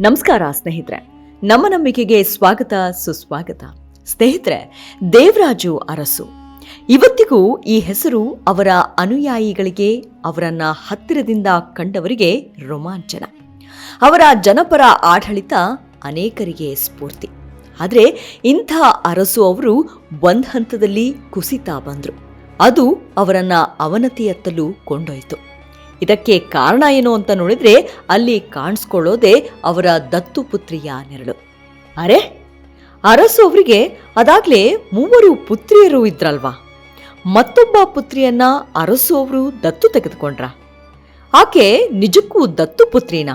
ನಮಸ್ಕಾರ ಸ್ನೇಹಿತರೆ. ನಮ್ಮ ನಂಬಿಕೆಗೆ ಸ್ವಾಗತ, ಸುಸ್ವಾಗತ. ಸ್ನೇಹಿತರೆ, ದೇವರಾಜು ಅರಸು. ಇವತ್ತಿಗೂ ಈ ಹೆಸರು ಅವರ ಅನುಯಾಯಿಗಳಿಗೆ, ಅವರನ್ನ ಹತ್ತಿರದಿಂದ ಕಂಡವರಿಗೆ ರೋಮಾಂಚನ. ಅವರ ಜನಪರ ಆಡಳಿತ ಅನೇಕರಿಗೆ ಸ್ಫೂರ್ತಿ. ಆದರೆ ಇಂಥ ಅರಸು ಅವರು ಒಂದು ಹಂತದಲ್ಲಿ ಕುಸಿತಾ ಬಂದರು. ಅದು ಅವರನ್ನ ಅವನತಿಯತ್ತಲೂ ಕೊಂಡೊಯ್ತು. ಇದಕ್ಕೆ ಕಾರಣ ಏನು ಅಂತ ನೋಡಿದ್ರೆ ಅಲ್ಲಿ ಕಾಣಿಸ್ಕೊಳ್ಳೋದೆ ಅವರ ದತ್ತು ಪುತ್ರಿಯ ನೆರಳು. ಅರೆ, ಅರಸು ಅವರಿಗೆ ಅದಾಗ್ಲೇ ಮೂವರು ಪುತ್ರಿಯರು ಇದ್ರಲ್ವಾ? ಮತ್ತೊಬ್ಬ ಪುತ್ರಿಯನ್ನ ಅರಸು ಅವರು ದತ್ತು ತೆಗೆದುಕೊಂಡ್ರ? ಆಕೆ ನಿಜಕ್ಕೂ ದತ್ತು ಪುತ್ರಿನ?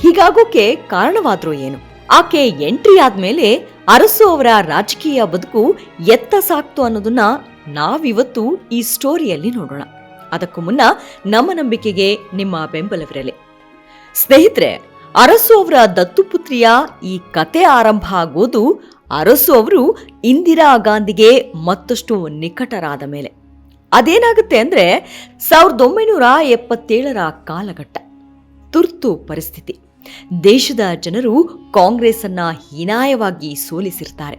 ಹೀಗಾಗೋಕೆ ಕಾರಣವಾದ್ರೂ ಏನು? ಆಕೆ ಎಂಟ್ರಿ ಆದ್ಮೇಲೆ ಅರಸು ಅವರ ರಾಜಕೀಯ ಬದುಕು ಎತ್ತ ಸಾಕ್ತು ಅನ್ನೋದನ್ನ ನಾವಿವತ್ತು ಈ ಸ್ಟೋರಿಯಲ್ಲಿ ನೋಡೋಣ. ಅದಕ್ಕೂ ಮುನ್ನ ನಮ್ಮ ನಂಬಿಕೆಗೆ ನಿಮ್ಮ ಬೆಂಬಲವಿರಲಿ. ಸ್ನೇಹಿತರೆ, ಅರಸು ಅವರ ದತ್ತುಪುತ್ರಿಯ ಈ ಕತೆ ಆರಂಭ ಆಗೋದು ಅರಸು ಅವರು ಇಂದಿರಾ ಗಾಂಧಿಗೆ ಮತ್ತಷ್ಟು ನಿಕಟರಾದ ಮೇಲೆ. ಅದೇನಾಗುತ್ತೆ ಅಂದ್ರೆ ಸಾವಿರದ ಒಂಬೈನೂರ ಎಪ್ಪತ್ತೇಳರ ಕಾಲಘಟ್ಟ. ತುರ್ತು ಪರಿಸ್ಥಿತಿ. ದೇಶದ ಜನರು ಕಾಂಗ್ರೆಸ್ ಅನ್ನ ಹೀನಾಯವಾಗಿ ಸೋಲಿಸಿರ್ತಾರೆ.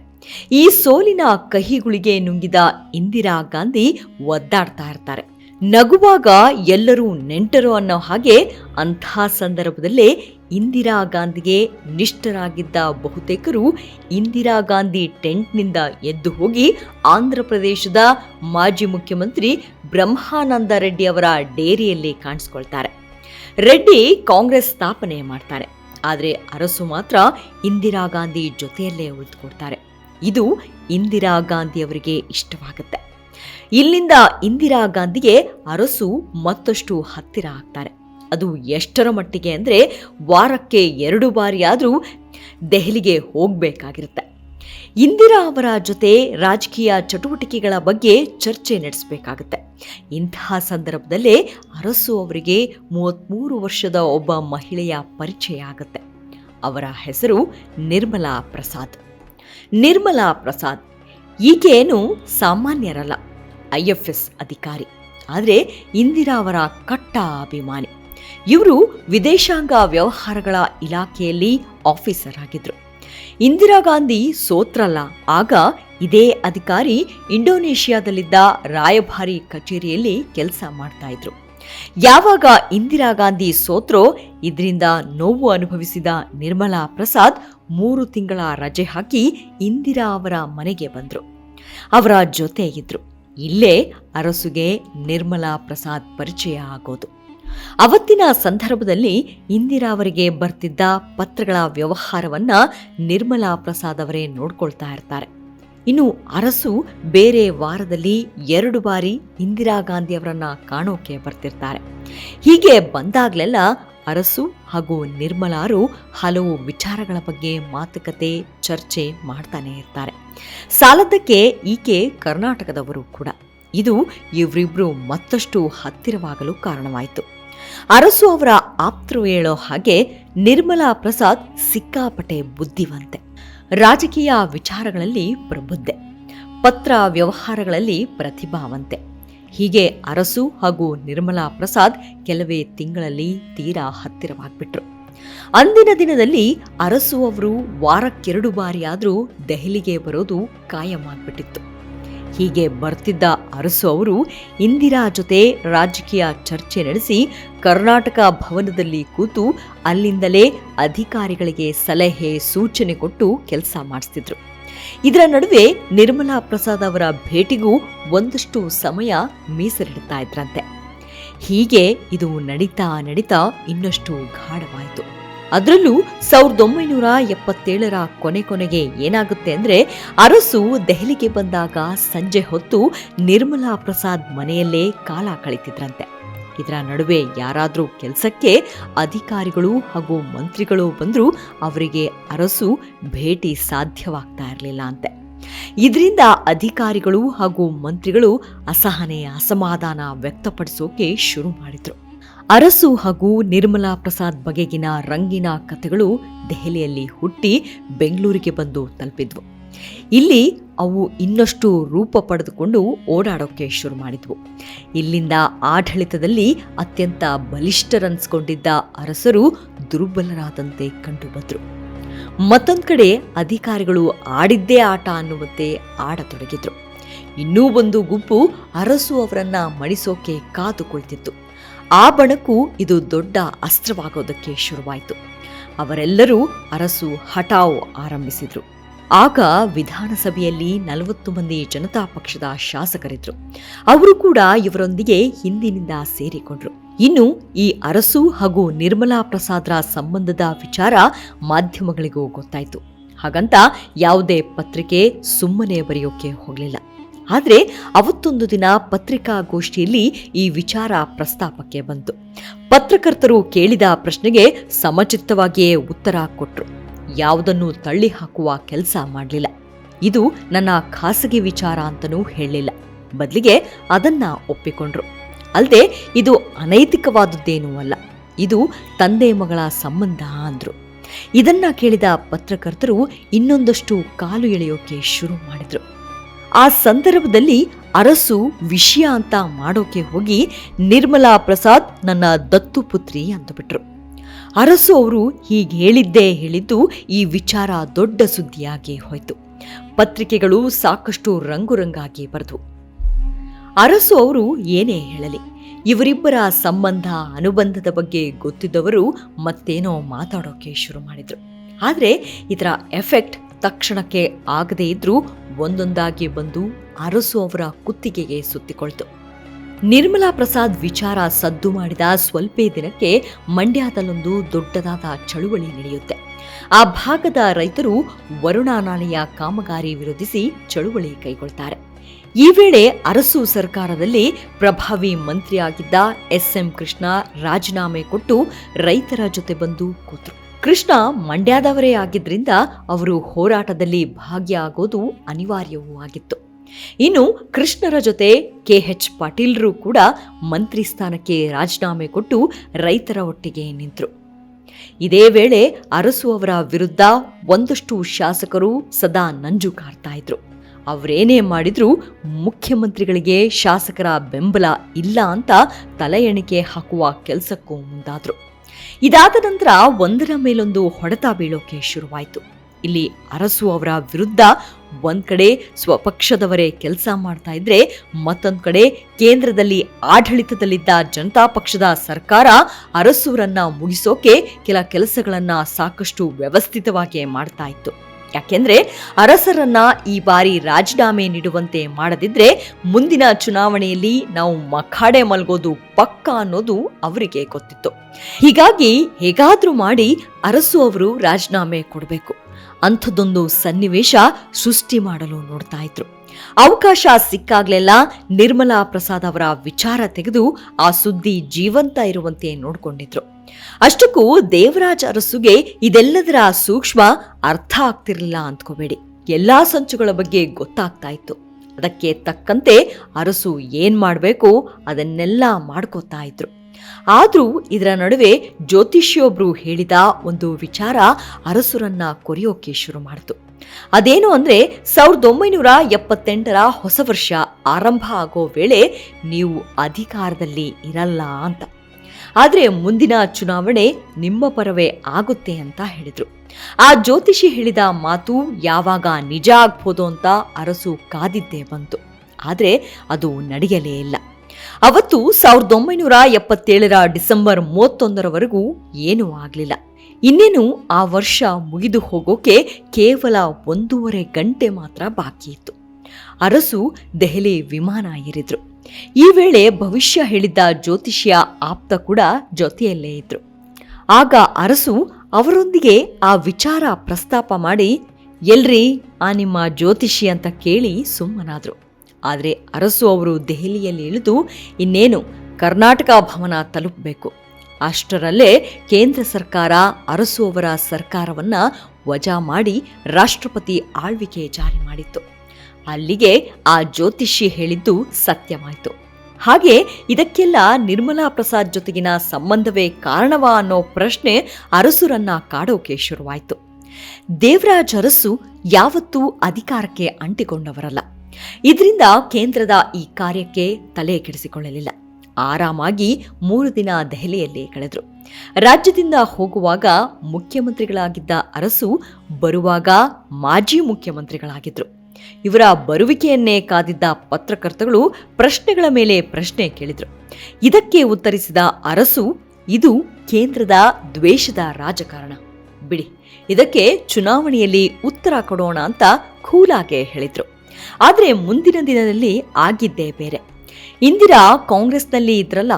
ಈ ಸೋಲಿನ ಕಹಿಗುಳಿಗೆ ನುಂಗಿದ ಇಂದಿರಾ ಗಾಂಧಿ ಒದ್ದಾಡ್ತಾ ಇರ್ತಾರೆ. ನಗುವಾಗ ಎಲ್ಲರೂ ನೆಂಟರು ಅನ್ನೋ ಹಾಗೆ ಅಂಥ ಸಂದರ್ಭದಲ್ಲೇ ಇಂದಿರಾ ಗಾಂಧಿಗೆ ನಿಷ್ಠರಾಗಿದ್ದ ಬಹುತೇಕರು ಇಂದಿರಾ ಗಾಂಧಿ ಟೆಂಟ್ನಿಂದ ಎದ್ದು ಹೋಗಿ ಆಂಧ್ರ ಪ್ರದೇಶದ ಮಾಜಿ ಮುಖ್ಯಮಂತ್ರಿ ಬ್ರಹ್ಮಾನಂದ ರೆಡ್ಡಿ ಅವರ ಡೇರಿಯಲ್ಲಿ ಕಾಣಿಸ್ಕೊಳ್ತಾರೆ. ರೆಡ್ಡಿ ಕಾಂಗ್ರೆಸ್ ಸ್ಥಾಪನೆ ಮಾಡ್ತಾರೆ. ಆದರೆ ಅರಸು ಮಾತ್ರ ಇಂದಿರಾ ಗಾಂಧಿ ಜೊತೆಯಲ್ಲೇ ಉಳಿದುಕೊಡ್ತಾರೆ ಇದು ಇಂದಿರಾ ಗಾಂಧಿ ಅವರಿಗೆ ಇಷ್ಟವಾಗುತ್ತೆ. ಇಲ್ಲಿಂದ ಇಂದಿರಾ ಗಾಂಧಿಗೆ ಅರಸು ಮತ್ತಷ್ಟು ಹತ್ತಿರ ಆಗ್ತಾರೆ. ಅದು ಎಷ್ಟರ ಮಟ್ಟಿಗೆ ಅಂದರೆ ವಾರಕ್ಕೆ ಎರಡು ಬಾರಿಯಾದರೂ ದೆಹಲಿಗೆ ಹೋಗಬೇಕಾಗಿರುತ್ತೆ. ಇಂದಿರಾ ಅವರ ಜೊತೆ ರಾಜಕೀಯ ಚಟುವಟಿಕೆಗಳ ಬಗ್ಗೆ ಚರ್ಚೆ ನಡೆಸಬೇಕಾಗುತ್ತೆ. ಇಂತಹ ಸಂದರ್ಭದಲ್ಲೇ ಅರಸು ಅವರಿಗೆ ಮೂವತ್ತ್ಮೂರು ವರ್ಷದ ಒಬ್ಬ ಮಹಿಳೆಯ ಪರಿಚಯ ಆಗುತ್ತೆ. ಅವರ ಹೆಸರು ನಿರ್ಮಲಾ ಪ್ರಸಾದ್. ನಿರ್ಮಲಾ ಪ್ರಸಾದ್ ಈಕೆಯೇನು ಸಾಮಾನ್ಯರಲ್ಲ. ಐ ಎಫ್ ಎಸ್ ಅಧಿಕಾರಿ. ಆದರೆ ಇಂದಿರಾ ಅವರ ಕಟ್ಟ ಅಭಿಮಾನಿ ಇವರು ವಿದೇಶಾಂಗ ವ್ಯವಹಾರಗಳ ಇಲಾಖೆಯಲ್ಲಿ ಆಫೀಸರ್ ಆಗಿದ್ದರು ಇಂದಿರಾ ಗಾಂಧಿ ಸೋತ್ರಲ್ಲ, ಆಗ ಇದೇ ಅಧಿಕಾರಿ ಇಂಡೋನೇಷ್ಯಾದಲ್ಲಿದ್ದ ರಾಯಭಾರಿ ಕಚೇರಿಯಲ್ಲಿ ಕೆಲಸ ಮಾಡ್ತಾ ಇದ್ರು. ಯಾವಾಗ ಇಂದಿರಾ ಗಾಂಧಿ ಸೋತ್ರೋ, ಇದರಿಂದ ನೋವು ಅನುಭವಿಸಿದ ನಿರ್ಮಲಾ ಪ್ರಸಾದ್ ಮೂರು ತಿಂಗಳ ರಜೆ ಹಾಕಿ ಇಂದಿರಾ ಅವರ ಮನೆಗೆ ಬಂದರು. ಅವರ ಜೊತೆ ಇದ್ರು. ಇಲ್ಲೇ ಅರಸುಗೆ ನಿರ್ಮಲಾ ಪ್ರಸಾದ್ ಪರಿಚಯ ಆಗೋದು. ಅವತ್ತಿನ ಸಂದರ್ಭದಲ್ಲಿ ಇಂದಿರಾ ಅವರಿಗೆ ಬರ್ತಿದ್ದ ಪತ್ರಗಳ ವ್ಯವಹಾರವನ್ನ ನಿರ್ಮಲಾ ಪ್ರಸಾದ್ ಅವರೇ ನೋಡ್ಕೊಳ್ತಾ ಇರ್ತಾರೆ. ಇನ್ನು ಅರಸು ಬೇರೆ ವಾರದಲ್ಲಿ ಎರಡು ಬಾರಿ ಇಂದಿರಾ ಗಾಂಧಿ ಅವರನ್ನ ಕಾಣೋಕೆ ಬರ್ತಿರ್ತಾರೆ. ಹೀಗೆ ಬಂದಾಗ್ಲೆಲ್ಲ ಅರಸು ಹಾಗೂ ನಿರ್ಮಲಾರು ಹಲವು ವಿಚಾರಗಳ ಬಗ್ಗೆ ಮಾತುಕತೆ, ಚರ್ಚೆ ಮಾಡ್ತಾನೆ ಇರ್ತಾರೆ. ಸಾಲದ್ದಕ್ಕೆ ಈಕೆ ಕರ್ನಾಟಕದವರು ಕೂಡ. ಇದು ಇವರಿಬ್ರು ಮತ್ತಷ್ಟು ಹತ್ತಿರವಾಗಲು ಕಾರಣವಾಯಿತು. ಅರಸು ಅವರ ಆಪ್ತರು ಹೇಳೋ ಹಾಗೆ ನಿರ್ಮಲಾ ಪ್ರಸಾದ್ ಸಿಕ್ಕಾಪಟೆ ಬುದ್ಧಿವಂತೆ. ರಾಜಕೀಯ ವಿಚಾರಗಳಲ್ಲಿ ಪ್ರಬುದ್ಧೆ. ಪತ್ರ ವ್ಯವಹಾರಗಳಲ್ಲಿ ಪ್ರತಿಭಾವಂತೆ. ಹೀಗೆ ಅರಸು ಹಾಗೂ ನಿರ್ಮಲಾ ಪ್ರಸಾದ್ ಕೆಲವೇ ತಿಂಗಳಲ್ಲಿ ತೀರಾ ಹತ್ತಿರವಾಗ್ಬಿಟ್ರು. ಅಂದಿನ ದಿನದಲ್ಲಿ ಅರಸು ಅವರು ವಾರಕ್ಕೆರಡು ಬಾರಿಯಾದರೂ ದೆಹಲಿಗೆ ಬರೋದು ಕಾಯಮಾಗ್ಬಿಟ್ಟಿತ್ತು. ಹೀಗೆ ಬರ್ತಿದ್ದ ಅರಸು ಅವರು ಇಂದಿರಾ ಜೊತೆ ರಾಜಕೀಯ ಚರ್ಚೆ ನಡೆಸಿ ಕರ್ನಾಟಕ ಭವನದಲ್ಲಿ ಕೂತು ಅಲ್ಲಿಂದಲೇ ಅಧಿಕಾರಿಗಳಿಗೆ ಸಲಹೆ ಸೂಚನೆ ಕೊಟ್ಟು ಕೆಲಸ ಮಾಡಿಸ್ತಿದ್ರು. ಇದರ ನಡುವೆ ನಿರ್ಮಲಾ ಪ್ರಸಾದ್ ಅವರ ಭೇಟಿಗೂ ಒಂದಷ್ಟು ಸಮಯ ಮೀಸಲಿಡ್ತಾ ಇದ್ರಂತೆ. ಹೀಗೆ ಇದು ನಡೀತಾ ನಡೀತಾ ಇನ್ನಷ್ಟು ಗಾಢವಾಯಿತು. ಅದರಲ್ಲೂ ಸಾವಿರದ ಒಂಬೈನೂರ ಎಪ್ಪತ್ತೇಳರ ಕೊನೆ ಕೊನೆಗೆ ಏನಾಗುತ್ತೆ ಅಂದ್ರೆ ಅರಸು ದೆಹಲಿಗೆ ಬಂದಾಗ ಸಂಜೆ ಹೊತ್ತು ನಿರ್ಮಲಾ ಪ್ರಸಾದ್ ಮನೆಯಲ್ಲೇ ಕಾಲ ಕಳಿತಿದ್ರಂತೆ. ಇದರ ನಡುವೆ ಯಾರಾದರೂ ಕೆಲಸಕ್ಕೆ ಅಧಿಕಾರಿಗಳು ಹಾಗೂ ಮಂತ್ರಿಗಳು ಬಂದರೂ ಅವರಿಗೆ ಅರಸು ಭೇಟಿ ಸಾಧ್ಯವಾಗ್ತಾ ಇರಲಿಲ್ಲ ಅಂತೆ. ಇದರಿಂದ ಅಧಿಕಾರಿಗಳು ಹಾಗೂ ಮಂತ್ರಿಗಳು ಅಸಹನೆ ಅಸಮಾಧಾನ ವ್ಯಕ್ತಪಡಿಸೋಕೆ ಶುರು ಮಾಡಿದರು. ಅರಸು ಹಾಗೂ ನಿರ್ಮಲಾ ಪ್ರಸಾದ್ ಬಗೆಗಿನ ರಂಗಿನ ಕಥೆಗಳು ದೆಹಲಿಯಲ್ಲಿ ಹುಟ್ಟಿ ಬೆಂಗಳೂರಿಗೆ ಬಂದು ತಲುಪಿದ್ವು. ಇಲ್ಲಿ ಅವು ಇನ್ನಷ್ಟು ರೂಪ ಪಡೆದುಕೊಂಡು ಓಡಾಡೋಕ್ಕೆ ಶುರು ಮಾಡಿದ್ವು. ಇಲ್ಲಿಂದ ಆಡಳಿತದಲ್ಲಿ ಅತ್ಯಂತ ಬಲಿಷ್ಠರನ್ಸ್ಕೊಂಡಿದ್ದ ಅರಸರು ದುರ್ಬಲರಾದಂತೆ ಕಂಡುಬಂದರು. ಮತ್ತೊಂದು ಕಡೆ ಅಧಿಕಾರಿಗಳು ಆಡಿದ್ದೇ ಆಟ ಅನ್ನುವಂತೆ ಆಡತೊಡಗಿದ್ರು. ಇನ್ನೂ ಒಂದು ಗುಂಪು ಅರಸು ಅವರನ್ನ ಮಣಿಸೋಕೆ ಕಾದುಕೊಳ್ತಿತ್ತು. ಆ ಬಣಕು ಇದು ದೊಡ್ಡ ಅಸ್ತ್ರವಾಗೋದಕ್ಕೆ ಶುರುವಾಯಿತು. ಅವರೆಲ್ಲರೂ ಅರಸು ಹಠಾವ್ ಆರಂಭಿಸಿದ್ರು. ಆಗ ವಿಧಾನಸಭೆಯಲ್ಲಿ ನಲವತ್ತು ಮಂದಿ ಜನತಾ ಪಕ್ಷದ ಶಾಸಕರಿದ್ರು ಅವರು ಕೂಡ ಇವರೊಂದಿಗೆ ಹಿಂದಿನಿಂದ ಸೇರಿಕೊಂಡ್ರು. ಇನ್ನು ಈ ಅರಸು ಹಾಗೂ ನಿರ್ಮಲಾ ಪ್ರಸಾದ್ರ ಸಂಬಂಧದ ವಿಚಾರ ಮಾಧ್ಯಮಗಳಿಗೂ ಗೊತ್ತಾಯಿತು. ಹಾಗಂತ ಯಾವುದೇ ಪತ್ರಿಕೆ ಸುಮ್ಮನೆ ಬರೆಯೋಕೆ ಹೋಗಲಿಲ್ಲ. ಆದರೆ ಅವತ್ತೊಂದು ದಿನ ಪತ್ರಿಕಾಗೋಷ್ಠಿಯಲ್ಲಿ ಈ ವಿಚಾರ ಪ್ರಸ್ತಾಪಕ್ಕೆ ಬಂತು. ಪತ್ರಕರ್ತರು ಕೇಳಿದ ಪ್ರಶ್ನೆಗೆ ಸಮಚಿತ್ತವಾಗಿಯೇ ಉತ್ತರ ಕೊಟ್ರು. ಯಾವುದನ್ನು ತಳ್ಳಿ ಹಾಕುವ ಕೆಲಸ ಮಾಡಲಿಲ್ಲ. ಇದು ನನ್ನ ಖಾಸಗಿ ವಿಚಾರ ಅಂತನೂ ಹೇಳಲಿಲ್ಲ. ಬದಲಿಗೆ ಅದನ್ನ ಒಪ್ಪಿಕೊಂಡ್ರು. ಅಲ್ಲದೆ ಇದು ಅನೈತಿಕವಾದದ್ದೇನೂ ಅಲ್ಲ. ಇದು ತಂದೆ ಮಗಳ ಸಂಬಂಧ ಅಂದರು. ಇದನ್ನ ಕೇಳಿದ ಪತ್ರಕರ್ತರು ಇನ್ನೊಂದಷ್ಟು ಕಾಲು ಎಳೆಯೋಕೆ ಶುರು ಮಾಡಿದ್ರು. ಆ ಸಂದರ್ಭದಲ್ಲಿ ಅರಸು ವಿಷಯ ಅಂತ ಮಾಡೋಕೆ ಹೋಗಿ ನಿರ್ಮಲಾ ಪ್ರಸಾದ್ ನನ್ನ ದತ್ತು ಪುತ್ರಿ ಅಂದುಬಿಟ್ರು. ಅರಸು ಅವರು ಹೀಗೆ ಹೇಳಿದ್ದೇ ಹೇಳಿದ್ದು ಈ ವಿಚಾರ ದೊಡ್ಡ ಸುದ್ದಿಯಾಗಿ ಹೋಯಿತು. ಪತ್ರಿಕೆಗಳು ಸಾಕಷ್ಟು ರಂಗುರಂಗಾಗಿ ಬರೆದು. ಅರಸು ಅವರು ಏನೇ ಹೇಳಲಿ, ಇವರಿಬ್ಬರ ಸಂಬಂಧ ಅನುಬಂಧದ ಬಗ್ಗೆ ಗೊತ್ತಿದ್ದವರು ಮತ್ತೇನೋ ಮಾತಾಡೋಕೆ ಶುರು ಮಾಡಿದರು. ಆದರೆ ಇದರ ಎಫೆಕ್ಟ್ ತಕ್ಷಣಕ್ಕೆ ಆಗದೇ ಇದ್ರೂ ಒಂದೊಂದಾಗಿ ಬಂದು ಅರಸು ಅವರ ಕುತ್ತಿಗೆಗೆ ಸುತ್ತಿಕೊಳ್ತು. ನಿರ್ಮಲಾ ಪ್ರಸಾದ್ ವಿಚಾರ ಸದ್ದು ಮಾಡಿದ ಸ್ವಲ್ಪ ದಿನಕ್ಕೆ ಮಂಡ್ಯದಲ್ಲೊಂದು ದೊಡ್ಡದಾದ ಚಳುವಳಿ ನಡೆಯುತ್ತೆ. ಆ ಭಾಗದ ರೈತರು ವರುಣಾ ನಾಲೆಯ ಕಾಮಗಾರಿ ವಿರೋಧಿಸಿ ಚಳುವಳಿ ಕೈಗೊಳ್ತಾರೆ. ಈ ವೇಳೆ ಅರಸು ಸರ್ಕಾರದಲ್ಲಿ ಪ್ರಭಾವಿ ಮಂತ್ರಿಯಾಗಿದ್ದ ಎಸ್ ಎಂ ಕೃಷ್ಣ ರಾಜೀನಾಮೆ ಕೊಟ್ಟು ರೈತರ ಜೊತೆ ಬಂದು ಕೂತರು. ಕೃಷ್ಣ ಮಂಡ್ಯದವರೇ ಆಗಿದ್ದರಿಂದ ಅವರು ಹೋರಾಟದಲ್ಲಿ ಭಾಗಿಯಾಗೋದು ಅನಿವಾರ್ಯವೂ ಆಗಿತ್ತು. ಇನ್ನು ಕೃಷ್ಣರ ಜೊತೆ ಕೆ ಎಚ್ ಪಾಟೀಲ್ರು ಕೂಡ ಮಂತ್ರಿ ಸ್ಥಾನಕ್ಕೆ ರಾಜೀನಾಮೆ ಕೊಟ್ಟು ರೈತರ ಒಟ್ಟಿಗೆ ನಿಂತರು. ಇದೇ ವೇಳೆ ಅರಸು ಅವರ ವಿರುದ್ಧ ಒಂದಷ್ಟು ಶಾಸಕರು ಸದಾ ನಂಜು ಕಾರ್ತಾ ಇದ್ರು. ಅವರೇನೇ ಮಾಡಿದ್ರೂ ಮುಖ್ಯಮಂತ್ರಿಗಳಿಗೆ ಶಾಸಕರ ಬೆಂಬಲ ಇಲ್ಲ ಅಂತ ತಲೆ ಎಣಿಕೆ ಹಾಕುವ ಕೆಲಸಕ್ಕೂ ಮುಂದಾದ್ರು. ಇದಾದ ನಂತರ ಒಂದರ ಮೇಲೊಂದು ಹೊಡೆತ ಬೀಳೋಕೆ ಶುರುವಾಯಿತು. ಇಲ್ಲಿ ಅರಸು ಅವರ ವಿರುದ್ಧ ಒಂದ್ ಕಡೆ ಸ್ವಪಕ್ಷದವರೇ ಕೆಲಸ ಮಾಡ್ತಾ ಇದ್ರೆ, ಮತ್ತೊಂದ್ ಕಡೆ ಕೇಂದ್ರದಲ್ಲಿ ಆಡಳಿತದಲ್ಲಿದ್ದ ಜನತಾ ಪಕ್ಷದ ಸರ್ಕಾರ ಅರಸೂರನ್ನ ಮುಗಿಸೋಕೆ ಕೆಲ ಕೆಲಸಗಳನ್ನ ಸಾಕಷ್ಟು ವ್ಯವಸ್ಥಿತವಾಗಿ ಮಾಡ್ತಾ ಇತ್ತು. ಯಾಕೆಂದ್ರೆ ಅರಸರನ್ನ ಈ ಬಾರಿ ರಾಜೀನಾಮೆ ನೀಡುವಂತೆ ಮಾಡದಿದ್ರೆ ಮುಂದಿನ ಚುನಾವಣೆಯಲ್ಲಿ ನಾವು ಮಖಾಡೆ ಮಲ್ಗೋದು ಪಕ್ಕ ಅನ್ನೋದು ಅವರಿಗೆ ಗೊತ್ತಿತ್ತು. ಹೀಗಾಗಿ ಹೇಗಾದ್ರೂ ಮಾಡಿ ಅರಸು ಅವರು ರಾಜೀನಾಮೆ ಕೊಡಬೇಕು. ಅಂಥದ್ದೊಂದು ಸನ್ನಿವೇಶ ಸೃಷ್ಟಿ ಮಾಡಲು ನೋಡ್ತಾ ಇದ್ರು. ಅವಕಾಶ ಸಿಕ್ಕಾಗ್ಲೆಲ್ಲ ನಿರ್ಮಲಾ ಪ್ರಸಾದ್ ಅವರ ವಿಚಾರ ತೆಗೆದು ಆ ಸುದ್ದಿ ಜೀವಂತ ಇರುವಂತೆ ನೋಡ್ಕೊಂಡಿದ್ರು. ಅಷ್ಟಕ್ಕೂ ದೇವರಾಜ ಅರಸುಗೆ ಇದೆಲ್ಲದರ ಸೂಕ್ಷ್ಮ ಅರ್ಥ ಆಗ್ತಿರ್ಲಿಲ್ಲ ಅಂದ್ಕೋಬೇಡಿ ಎಲ್ಲಾ ಸಂಚುಗಳ ಬಗ್ಗೆ ಗೊತ್ತಾಗ್ತಾ ಇತ್ತು. ಅದಕ್ಕೆ ತಕ್ಕಂತೆ ಅರಸು ಏನ್ ಮಾಡಬೇಕು ಅದನ್ನೆಲ್ಲ ಮಾಡ್ಕೋತಾ ಇದ್ರು. ಆದರೂ ಇದರ ನಡುವೆ ಜ್ಯೋತಿಷಿಯೊಬ್ರು ಹೇಳಿದ ಒಂದು ವಿಚಾರ ಅರಸುರನ್ನ ಕೊರೆಯೋಕೆ ಶುರು ಮಾಡಿತು. ಅದೇನು ಅಂದ್ರೆ ಸಾವಿರದ ಒಂಬೈನೂರ ಎಪ್ಪತ್ತೆಂಟರ ಹೊಸ ವರ್ಷ ಆರಂಭ ಆಗೋ ವೇಳೆ ನೀವು ಅಧಿಕಾರದಲ್ಲಿ ಇರಲ್ಲ ಅಂತ. ಆದ್ರೆ ಮುಂದಿನ ಚುನಾವಣೆ ನಿಮ್ಮ ಪರವೇ ಆಗುತ್ತೆ ಅಂತ ಹೇಳಿದರು. ಆ ಜ್ಯೋತಿಷಿ ಹೇಳಿದ ಮಾತು ಯಾವಾಗ ನಿಜ ಆಗ್ಬೋದು ಅಂತ ಅರಸು ಕಾದಿದ್ದೇ ಬಂತು. ಆದರೆ ಅದು ನಡೆಯಲೇ ಇಲ್ಲ. ಅವತ್ತು ಸಾವಿರದ ಒಂಬೈನೂರ ಎಪ್ಪತ್ತೇಳರ ಡಿಸೆಂಬರ್ ಮೂವತ್ತೊಂದರವರೆಗೂ ಏನೂ ಆಗಲಿಲ್ಲ. ಇನ್ನೇನು ಆ ವರ್ಷ ಮುಗಿದು ಹೋಗೋಕೆ ಕೇವಲ ಒಂದೂವರೆ ಗಂಟೆ ಮಾತ್ರ ಬಾಕಿ ಇತ್ತು. ಅರಸು ದೆಹಲಿ ವಿಮಾನ ಏರಿದ್ರು. ಈ ವೇಳೆ ಭವಿಷ್ಯ ಹೇಳಿದ್ದ ಜ್ಯೋತಿಷಿಯ ಆಪ್ತ ಕೂಡ ಜೊತೆಯಲ್ಲೇ ಇದ್ರು. ಆಗ ಅರಸು ಅವರೊಂದಿಗೆ ಆ ವಿಚಾರ ಪ್ರಸ್ತಾಪ ಮಾಡಿ, ಎಲ್ರಿ, ಆ ನಿಮ್ಮ ಜ್ಯೋತಿಷಿ ಅಂತ ಕೇಳಿ ಸುಮ್ಮನಾದ್ರು. ಆದರೆ ಅರಸು ಅವರು ದೆಹಲಿಯಲ್ಲಿ ಇಳಿದು ಇನ್ನೇನು ಕರ್ನಾಟಕ ಭವನ ತಲುಪಬೇಕು. ಅಷ್ಟರಲ್ಲೇ ಕೇಂದ್ರ ಸರ್ಕಾರ ಅರಸು ಅವರ ಸರ್ಕಾರವನ್ನು ವಜಾ ಮಾಡಿ ರಾಷ್ಟ್ರಪತಿ ಆಳ್ವಿಕೆ ಜಾರಿ ಮಾಡಿತ್ತು. ಅಲ್ಲಿಗೆ ಆ ಜ್ಯೋತಿಷಿ ಹೇಳಿದ್ದು ಸತ್ಯವಾಯಿತು. ಹಾಗೆ ಇದಕ್ಕೆಲ್ಲ ನಿರ್ಮಲಾ ಪ್ರಸಾದ್ ಜೊತೆಗಿನ ಸಂಬಂಧವೇ ಕಾರಣವಾ ಅನ್ನೋ ಪ್ರಶ್ನೆ ಅರಸುರನ್ನ ಕಾಡೋಕೆ ಶುರುವಾಯಿತು. ದೇವರಾಜ್ ಅರಸು ಯಾವತ್ತೂ ಅಧಿಕಾರಕ್ಕೆ ಅಂಟಿಕೊಂಡವರಲ್ಲ. ಇದರಿಂದ ಕೇಂದ್ರದ ಈ ಕಾರ್ಯಕ್ಕೆ ತಲೆ ಕೆಡಿಸಿಕೊಳ್ಳಲಿಲ್ಲ. ಆರಾಮಾಗಿ ಮೂರು ದಿನ ದೆಹಲಿಯಲ್ಲೇ ಕಳೆದರು. ರಾಜ್ಯದಿಂದ ಹೋಗುವಾಗ ಮುಖ್ಯಮಂತ್ರಿಗಳಾಗಿದ್ದ ಅರಸು ಬರುವಾಗ ಮಾಜಿ ಮುಖ್ಯಮಂತ್ರಿಗಳಾಗಿದ್ರು. ಇವರ ಬರುವಿಕೆಯನ್ನೇ ಕಾದಿದ್ದ ಪತ್ರಕರ್ತಗಳು ಪ್ರಶ್ನೆಗಳ ಮೇಲೆ ಪ್ರಶ್ನೆ ಕೇಳಿದ್ರು. ಇದಕ್ಕೆ ಉತ್ತರಿಸಿದ ಅರಸು, ಇದು ಕೇಂದ್ರದ ದ್ವೇಷದ ರಾಜಕಾರಣ. ಬಿಡಿ, ಇದಕ್ಕೆ ಚುನಾವಣೆಯಲ್ಲಿ ಉತ್ತರ ಕೊಡೋಣ ಅಂತ ಕೂಲಾಗೆ ಹೇಳಿದರು. ಆದರೆ ಮುಂದಿನ ದಿನದಲ್ಲಿ ಆಗಿದ್ದೇ ಬೇರೆ. ಇಂದಿರಾ ಕಾಂಗ್ರೆಸ್ನಲ್ಲಿ ಇದ್ರಲ್ಲ,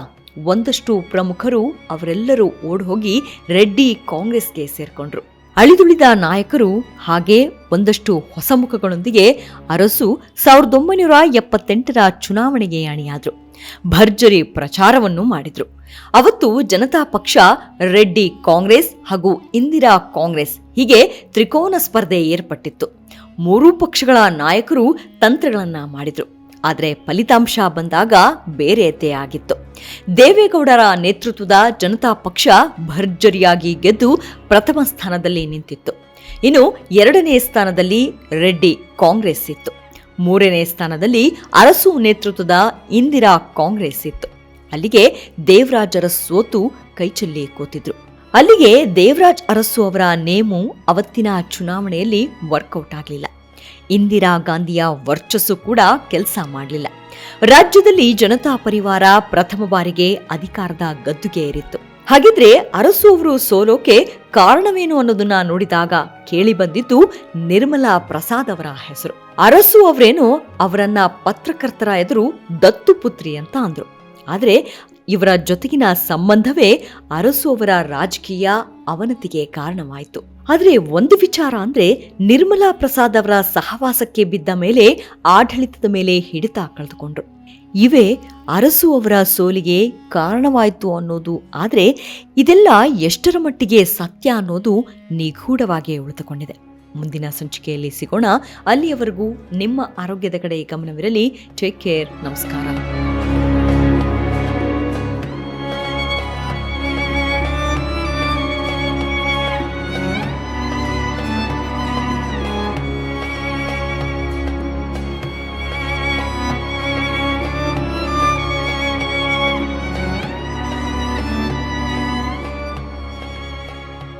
ಒಂದಷ್ಟು ಪ್ರಮುಖರು ಅವರೆಲ್ಲರೂ ಓಡ್ಹೋಗಿ ರೆಡ್ಡಿ ಕಾಂಗ್ರೆಸ್ಗೆ ಸೇರ್ಕೊಂಡ್ರು. ಅಳಿದುಳಿದ ನಾಯಕರು ಹಾಗೆ ಒಂದಷ್ಟು ಹೊಸ ಮುಖಗಳೊಂದಿಗೆ ಅರಸು ಸಾವಿರದ ಒಂಬೈನೂರ ಎಪ್ಪತ್ತೆಂಟರ ಚುನಾವಣೆಗೆ ಅಣಿಯಾದರು. ಭರ್ಜರಿ ಪ್ರಚಾರವನ್ನು ಮಾಡಿದರು. ಅವತ್ತು ಜನತಾ ಪಕ್ಷ, ರೆಡ್ಡಿ ಕಾಂಗ್ರೆಸ್ ಹಾಗೂ ಇಂದಿರಾ ಕಾಂಗ್ರೆಸ್ ಹೀಗೆ ತ್ರಿಕೋನ ಸ್ಪರ್ಧೆ ಏರ್ಪಟ್ಟಿತ್ತು. ಮೂರೂ ಪಕ್ಷಗಳ ನಾಯಕರು ತಂತ್ರಗಳನ್ನು ಮಾಡಿದ್ರು. ಆದರೆ ಫಲಿತಾಂಶ ಬಂದಾಗ ಬೇರೆಯದ್ದೇ ಆಗಿತ್ತು. ದೇವೇಗೌಡರ ನೇತೃತ್ವದ ಜನತಾ ಪಕ್ಷ ಭರ್ಜರಿಯಾಗಿ ಗೆದ್ದು ಪ್ರಥಮ ಸ್ಥಾನದಲ್ಲಿ ನಿಂತಿತ್ತು. ಇನ್ನು ಎರಡನೇ ಸ್ಥಾನದಲ್ಲಿ ರೆಡ್ಡಿ ಕಾಂಗ್ರೆಸ್ ಇತ್ತು. ಮೂರನೇ ಸ್ಥಾನದಲ್ಲಿ ಅರಸು ನೇತೃತ್ವದ ಇಂದಿರಾ ಕಾಂಗ್ರೆಸ್ ಇತ್ತು. ಅಲ್ಲಿಗೆ ದೇವರಾಜರ ಸೋತು ಕೈಚೆಲ್ಲಿ ಕೂತಿದ್ರು. ಅಲ್ಲಿಗೆ ದೇವರಾಜ್ ಅರಸು ಅವರ ನೇಮು ಅವತ್ತಿನ ಚುನಾವಣೆಯಲ್ಲಿ ವರ್ಕೌಟ್ ಆಗಲಿಲ್ಲ. ಇಂದಿರಾ ಗಾಂಧಿಯ ವರ್ಚಸ್ಸು ಕೂಡ ಕೆಲಸ ಮಾಡಲಿಲ್ಲ. ರಾಜ್ಯದಲ್ಲಿ ಜನತಾ ಪರಿವಾರ ಪ್ರಥಮ ಬಾರಿಗೆ ಅಧಿಕಾರದ ಗದ್ದುಗೆ ಏರಿತ್ತು. ಹಾಗಿದ್ರೆ ಅರಸು ಅವರು ಸೋಲೋಕೆ ಕಾರಣವೇನು ಅನ್ನೋದನ್ನ ನೋಡಿದಾಗ ಕೇಳಿ ಬಂದಿದ್ದು ನಿರ್ಮಲಾ ಪ್ರಸಾದ್ ಅವರ ಹೆಸರು. ಅರಸು ಅವರೇನು ಅವರನ್ನ ಪತ್ರಕರ್ತರ ಎದುರು ದತ್ತು ಪುತ್ರಿ ಅಂತ ಅಂದ್ರು. ಆದ್ರೆ ಇವರ ಜೊತೆಗಿನ ಸಂಬಂಧವೇ ಅರಸು ಅವರ ರಾಜಕೀಯ ಅವನತಿಗೆ ಕಾರಣವಾಯಿತು. ಆದರೆ ಒಂದು ವಿಚಾರ ಅಂದ್ರೆ ನಿರ್ಮಲಾ ಪ್ರಸಾದ್ ಅವರ ಸಹವಾಸಕ್ಕೆ ಬಿದ್ದ ಮೇಲೆ ಆಡಳಿತದ ಮೇಲೆ ಹಿಡಿತ ಕಳೆದುಕೊಂಡ್ರು. ಇವೇ ಅರಸು ಅವರ ಸೋಲಿಗೆ ಕಾರಣವಾಯಿತು ಅನ್ನೋದು, ಆದರೆ ಇದೆಲ್ಲ ಎಷ್ಟರ ಮಟ್ಟಿಗೆ ಸತ್ಯ ಅನ್ನೋದು ನಿಗೂಢವಾಗಿ ಉಳಿದುಕೊಂಡಿದೆ. ಮುಂದಿನ ಸಂಚಿಕೆಯಲ್ಲಿ ಸಿಗೋಣ. ಅಲ್ಲಿಯವರೆಗೂ ನಿಮ್ಮ ಆರೋಗ್ಯದ ಕಡೆ ಗಮನವಿರಲಿ. ಟೇಕ್ ಕೇರ್ ನಮಸ್ಕಾರ.